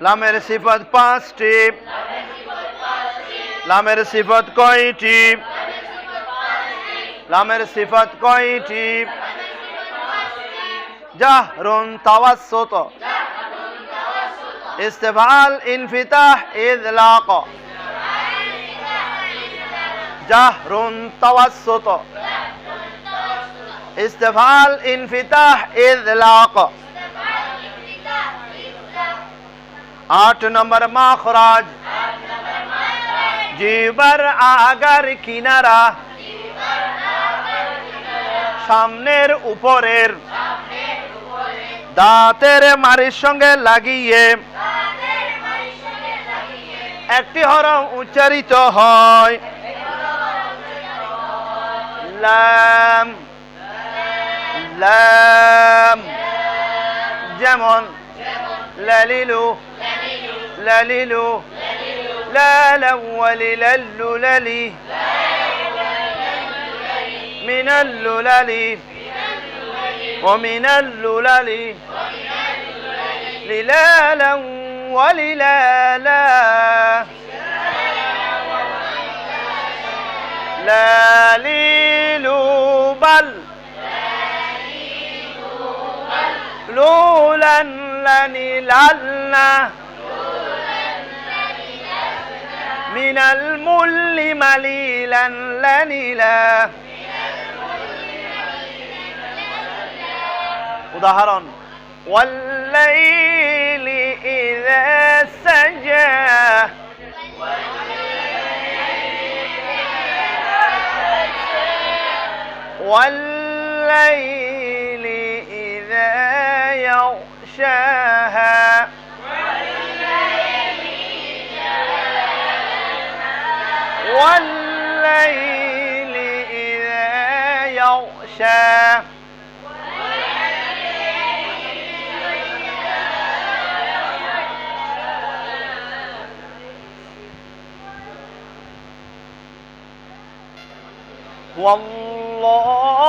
লামের সিফত পাঁচটি লামের সিফত কয়টি লামের সিফত কয়টি জাহরুন তাওয়াসসুত ইস্তিফাল ইনফিতাহ ইদলাক জাহরুন তাওয়াসসুত ইস্তিফাল ইনফিতাহ ইদলাক আট নম্বর মাখরাজ। জিবার আগার কিনারা। সামনের উপরের। দাঁতের মারির সঙ্গে লাগিয়ে। একটি হরম উচ্চারিত হয়। যেমন, লালিলু। لللو لا لو ولللو للي من اللولالي ومن اللولالي للالا وللالا. لاليلو بل لولا لني من المل مليلا لنلا উদাহরণ والليل إذا سجى والليل إذا يغشاها والليل إذا يغشى والله الذي